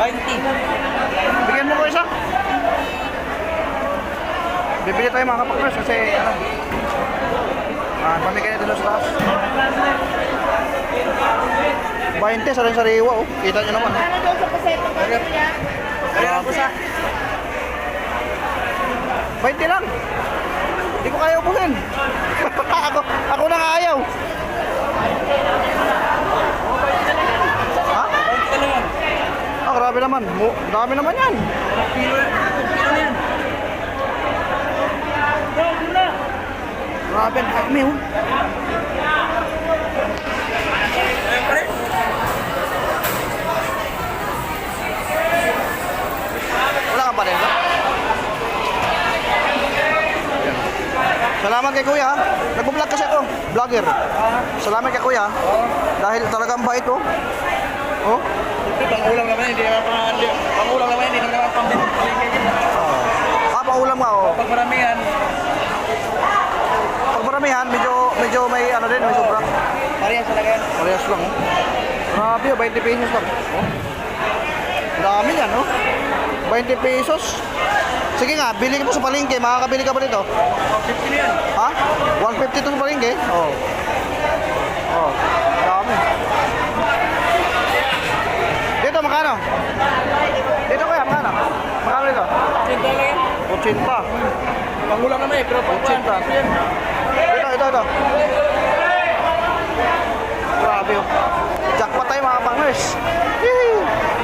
Bigyan mo ko isa. Bibili tayo mga kapakners kasi ano. Ah, pamigay natin sa taas. 20 sa sariwa oh. Kita nyo naman. Ano doon sa paseto ko? Kaya po sa 20 lang. Hindi ko kaya ubuhin. ako, ako na nga ayaw. Ha? Ah, grabe naman. Mu dami naman yan. Grabe, dami oh. Wala kang panel ba? Salamat kay Kuya. ha. Nag-vlog kasi ako. Vlogger. Salamat kay Kuya. Dahil talagang bait oh. Oh. Pangulang naman, hindi naman pang... Pangulang naman, hindi naman pang Ah, paulam nga oh. Pag maramihan, Pag maramihan, medyo medyo may ano din, may sobra. parehas talaga yan. Parehas lang oh. Grabe oh, 20 pesos lang. Oh. Ang Dami yan oh. 20 pesos. Sige nga, bili ka po sa palengke. Makakabili ka ba nito? 50 na yan. Ha? 150 to sa palengke? Oo. Oh. Oh. Dami. Dito, makano? Dito kuya, makano? Makano dito? 50 lang yan. 80. Pangulang naman eh, pero pag 80. Ito, ito, ito. Grabe oh. Jackpot tayo mga pangers.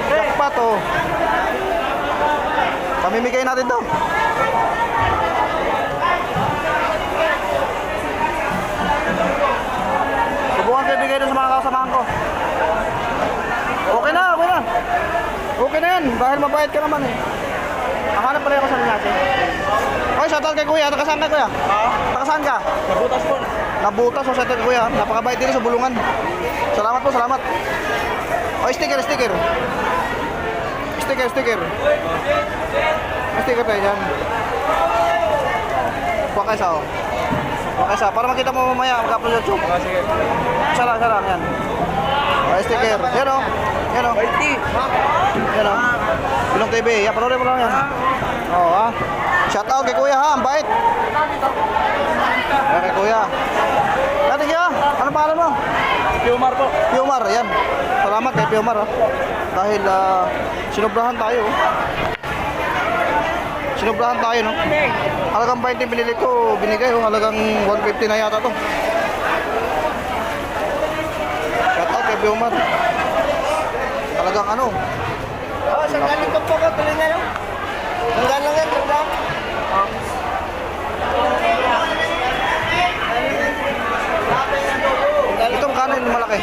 Jackpot oh. Pamimigay natin to. Subukan ko ibigay doon sa mga kasamahan ko. Okay na, okay na. Okay na yan, dahil mabait ka naman eh. Hanap pala ako sa natin. Oy, shoutout kay kuya. Taga saan ka kuya? Ha? Taga saan ka? Nabutas po. Nabutas o shoutout kay kuya. Napakabait dito sa bulungan. Salamat po, salamat. Oy, sticker, sticker. Sticker, sticker. Sticker tayo dyan. Isa oh. Isa. Para makita mo mamaya mag-upload sa YouTube. Ah, sige. Isa lang. Yan. Oy, sticker. Yan o. Yan o. 20. Yan o. Bilong TV. Yan, panoorin mo lang yan. Oo, ha. Shout out kay kuya ha. Ang bait. Yan kay kuya. Dati kuya, ano pangalan mo? Piumar po. Piomar, yan. Salamat kay Piomar ha. Dahil ah, sinobrahan tayo. oh. Sinobrahan tayo, no? Halagang 20 binili ko, binigay, oh. Halagang 150 na yata to. Piomar. Talagang ano, Oh, saan galing ko po ko? Tuloy na lang. Saan lang yan? Saan ito magkano yung malaki?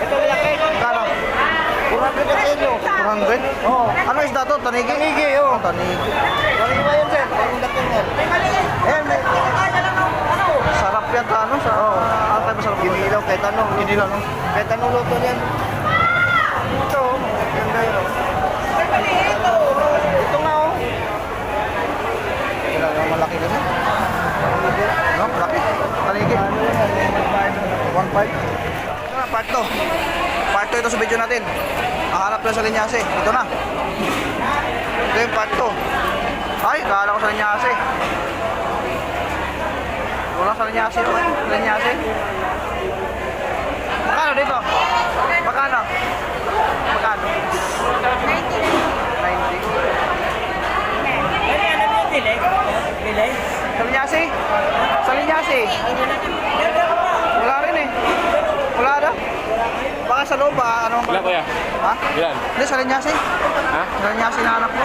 Ito malaki. Magkano? 400 ka kilo. 400? Oo. Ano isda to? Tanigi? Tanigi, oh. Oh, tanigi. Galing ba yan, sir? Ang laki yan. Ayan, may... Sarap yan ano? Sa, oh. Ano tayo masarap? Ginilaw, kahit ano. Ginilaw, no? Kahit anong luto niyan. Ito, oh. ganda yun. oh. Ito nga, oh. Kailangan malaki kasi. No, malaki. Yan? 1.5. Ito na, part 2. Part 2 ito sa video natin. Ang hanap na sa linyase. Ito na. Ito yung part 2. Ay, kala ko sa linyase. Wala sa linyase. oh. Sa linyase. Magkano dito? Magkano? Magkano? 90. Ano ano yung delay? Delay? Sa linyase? Sa linyase? Wala rin eh. Wala na. Baka sa loob ah, ano? Wala kuya. Ha? Ilan? Hindi, sa linyase. Ha? Sa linyase na anak ko.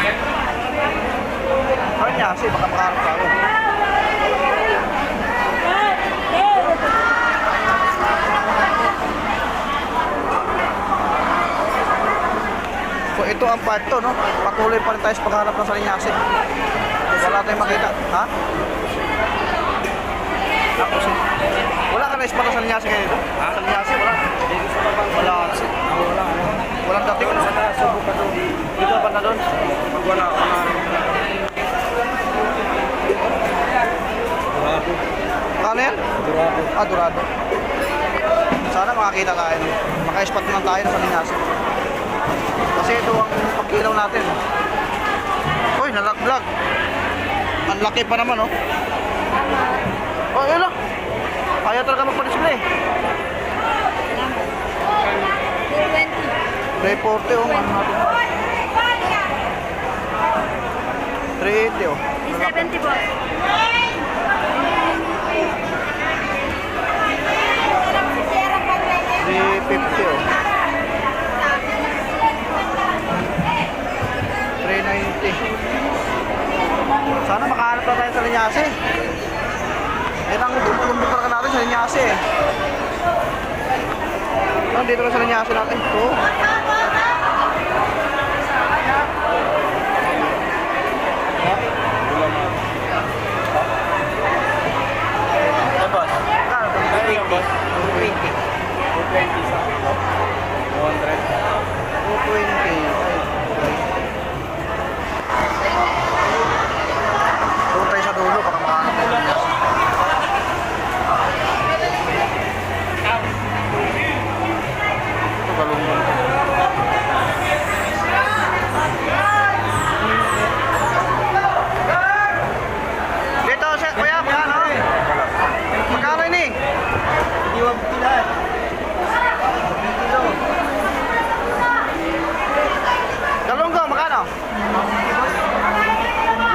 Sa linyase, baka makaharap ka ako. So ito ang part 2, no? Patuloy pa rin tayo sa paghanap ng salinyase. Wala tayong makita. Ha? Tapos, eh, wala ka na ispa sa salinyase kayo dito? Ha? Salinyase, wala. Wala. Wala. Walang dating. Sa taas, subok ka doon. Dito ba na doon? Pag wala, wala. Kano yan? Durado. Ah, durado. Sana makakita tayo. Maka-spot naman tayo sa Linyasa. Kasi ito ang pagkilaw natin. Uy, nalaglag. Ang laki pa naman, oh. Oh, yun lang. Kaya talaga magpa-display. 220. 340, oh. Ano natin? 380, oh. 370 po. Three fifty oh. Three ninety. Sana makahanap na tayo sa Linyase. Yan ang tumulong talaga natin sa Linyase. Oh, dito na sa Linyase natin. Ito. 220. 220 sa kilo. 220.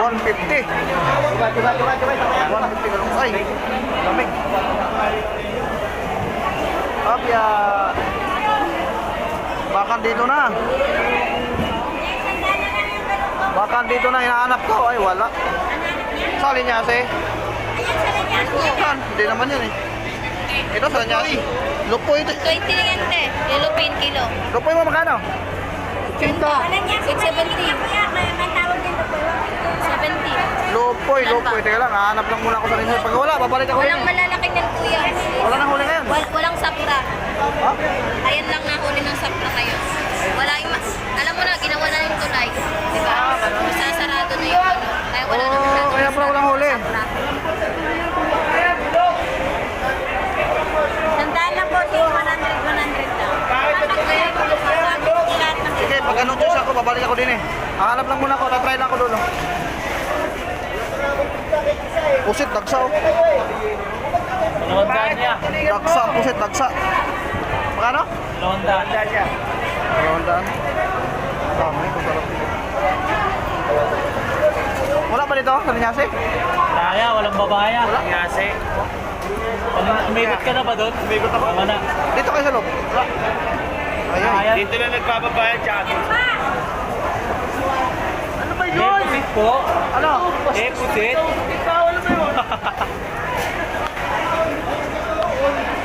150. Diba, diba, diba, diba, diba, 150 galunggo. Ay, lamig. Abya. Bakan dito na. Bakan dito na, hinahanap ko. Ay, wala. Sa linyase. Saan? Hindi naman yan eh. Ito sa linyase. Lupoy ito. 20 lang yan, te. Lilupin kilo. Lupoy mo magkano? 670. 70. 70. Lupoy, lupoy. Teka lang, hahanap lang muna ako sa linyase. Pag wala, babalik ako Walang rin. malalaki ng kuya. Wala nang huli ngayon. Wal walang sapra. Ha? Ayan lang nahuli ng sapra kayo. Wala yung mas... Alam mo na, ginawa na yung tulay. Di ba? Masasarado na yung ano. Kaya wala na Oo, masyadong kaya pala walang huli. sapra. Tandaan lang po, 100, 100 lang. Lahat ng Sige, pag anong juice ako, babalik ako din eh. Hahanap lang muna ako, tatry lang ako dulo. Pusit, dagsa oh. Dalawang niya. Dagsa, pusit, dagsa. Magkano? Dalawang daan. Dalawang daan. Dami, kung sarap dito. Wala pa dito sa Linyase? Kaya, walang babaya. Walang yase. Umikot ka na ba doon? Umikot ako. Na. Dito kayo sa loob. Wala. Dito na nagbababayad siya. Ano ba yun? Deposit po. Ano? Deposit.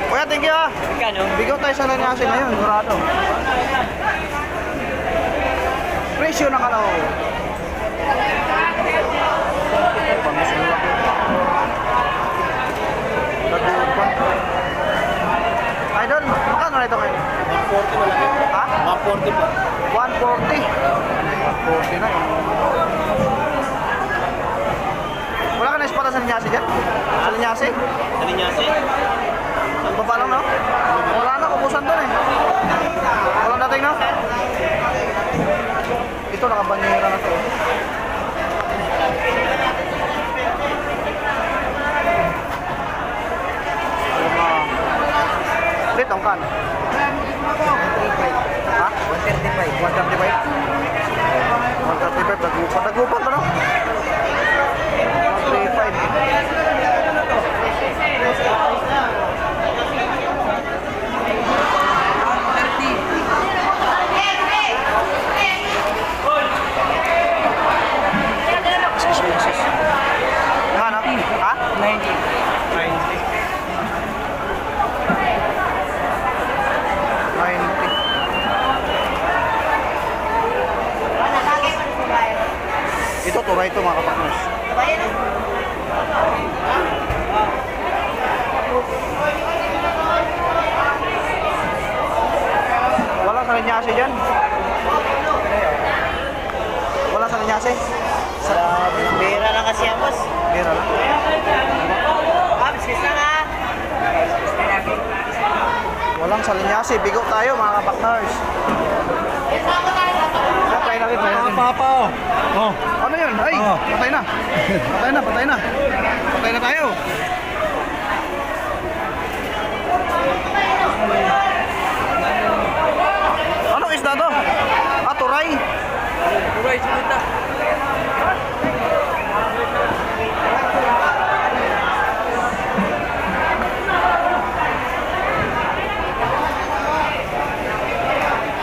Kuya, thank you ah. Kano? Bigaw tayo sa Linyase ngayon, murado. Presyo ano? Bangus ng laki. Nagupan. Idol, magkano na ito ngayon? 140 malaki. Ha? 140 po. 140. 140 na yun. Wala ka na espada sa Linyase dyan? Sa Linyase? Ano niya si? Baba lang, no? Wala na, kubusan doon eh. Walang dating, no? Ito, nakabanyera na to. Ulit, ang kan. Ha? 135. 135? 135, dagupan. Dagupan to, no? 135. Ha? 90. 90. 90. Ito, turay ito mga kapatners. Wala sa linyase dyan. Wala sa linyase. Sa bira lang kasi ang boss. Meron lang. Ah, biskis lang ah. Sa Linyasi. Bigo tayo mga kapakners. Ayan, try natin, try natin. Papa, oh. Oh. Ano yun? Ay, Oo. patay na. Patay na, patay na. Patay na tayo. Ano isda to? Ah, turay. Turay, sunod na.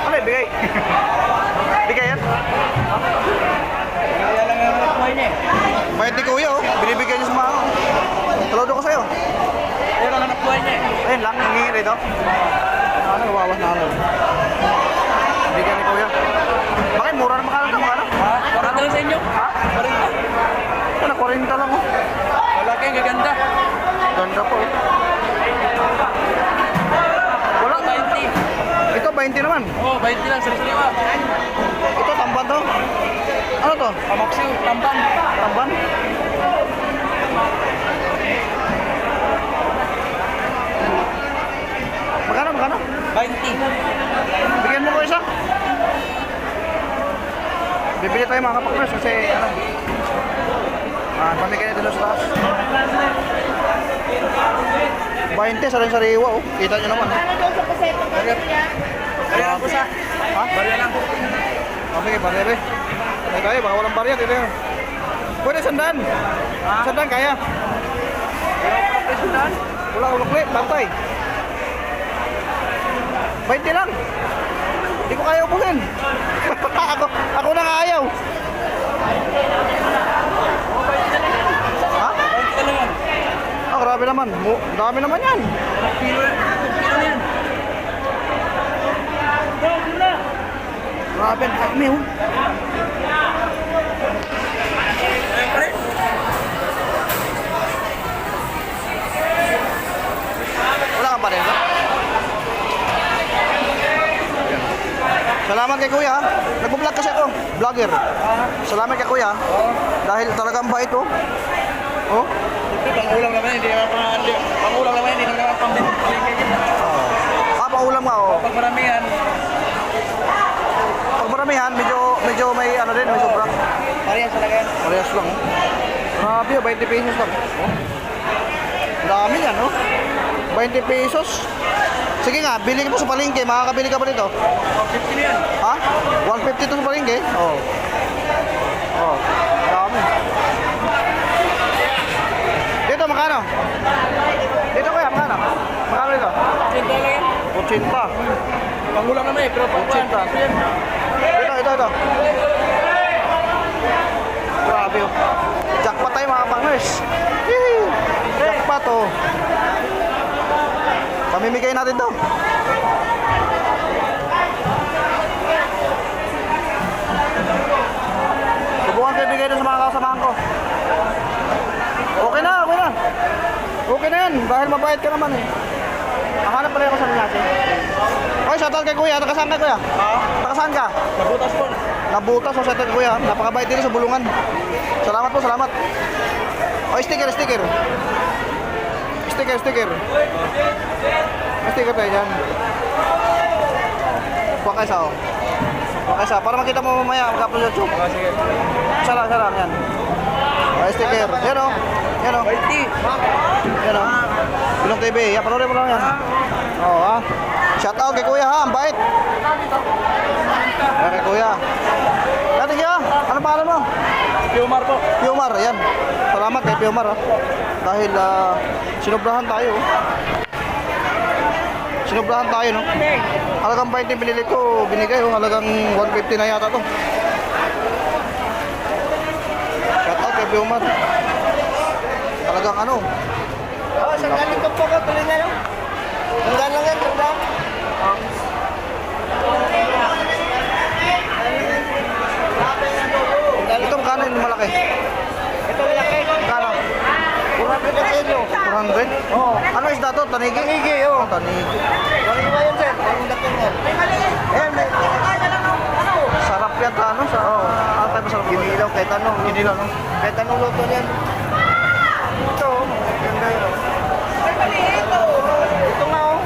Ano yung bigay? bigay yan? Kaya lang ang nakuha niya eh. Bayad ni kuya oh. Binibigyan niya sa mga ako. Saludo ko sa'yo. Kaya lang ang nakuha niya eh. Ayun lang, nangingi rito. Ano, wawas na ano. Bigyan ni kuya. Bakit mura na makalang ka mga Ha? Para lang sa inyo? Ha? Parin ka. Ano, 40 lang oh. Lalaki, gaganda. Ganda po eh. Walang, 20. ito 20 naman. Oh, 20 lang, sari-sariwa. Ito tamban to. Ano to? Pamaksiw, tamban. Tamban? Magkano, magkano? 20. Bigyan mo ko isa. Bibili tayo mga kapakners kasi ano. Ah, pamigay natin sa taas. 20 sa rin sariwa oh. Kita nyo naman. Kaya lang po sa. Ha? Barya lang. Okay, barere. Ay tayo, baka walang barya. Dito yun. Pwede sandan. Sandan kaya. Wala ulok ulit, bantay. 20 lang. Hindi ko kaya upuhin. Ako, na nga ayaw. Ha? 20 lang yan. Ah, grabe naman. Mu- dami naman yan. Grabe, dami oh. Wala kang barya. Salamat kay kuya. Nag-vlog kasi ako. Vlogger. Salamat kay kuya. Dahil talagang bait oh. Oh. Ito, pangulang naman, hindi naman pang... Pangulang naman, hindi naman pambili. Ah, paulam nga oh. Pag maramihan, Pag maramihan, medyo, medyo may ano din, may sobra. parehas talaga yan. Parehas lang oh. Grabe oh, 20 pesos lang. Oh. Dami yan oh. 20 pesos. Sige nga, bili ka po sa palengke. Makakabili ka pa dito. 50 na yan. Ha? 150 to sa palengke? Oo. Oh. Oo. Oh. Dami. Dito, makano? Dito kuya, makano? Makano dito? 50 lang yan. 80. Pangulang naman eh, pero pag Ochenta. Dito, ito, ito. Grabe oh. Jackpot tayo mga pangers. Jackpot oh. Pamimigay natin to. Subukan ko ibigay sa mga kasamahan ko. Okay na, okay na. Okay na yan, dahil mabait ka naman eh. Hanap pala ako sa natin. Oy, shoutout kay kuya. Taga saan ka kuya? Ha? Taga saan ka? Nabutas po. Nabutas o shoutout kay kuya. Napakabait dito sa bulungan. Salamat po, salamat. Oy, sticker, sticker. Sticker, sticker. May sticker tayo dyan. Buka kayo sa o. Buka kayo sa. Para makita mo mamaya mag-upload sa YouTube. Isa lang. Yan. Oy, sticker. Yan o. Yan o. 20. Yan o. Bilong TV. Yan, panoorin mo lang yan. Oo, ha. Shout out kay kuya ha. Ang bait. Yan kay kuya. Dati kuya, ano pangalan mo? Piumar po. Piomar, yan. Salamat kay Piomar ha. Dahil ah, sinobrahan tayo. oh. Sinobrahan tayo, no? Halagang 20 binili ko, binigay, oh. Halagang 150 na yata to. Shout out kay Piomar. Talagang ano, Oh, sandali ko po ko tuloy na lang. Sandali lang yan, sandali. ito magkano yung malaki? Ito laki. Magkano? 400 na kilo. 200? Oo. Ano isda to? Tanigi? Tanigi, oo. Oh. Tanigi. Tanigi yun, sir. Ang dating yan. Ayan, may... Sarap yan, ano? Sa, oh. Ano tayo masarap? Ginilaw, kahit ano. Ginilaw, no? Kahit anong luto niyan. Ito, ganda yun. Ito, ito nga, oh.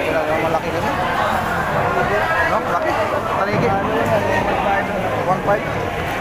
Ito nga, malaki eh. kasi. No, malaki. Tanigi. Ano 1.5.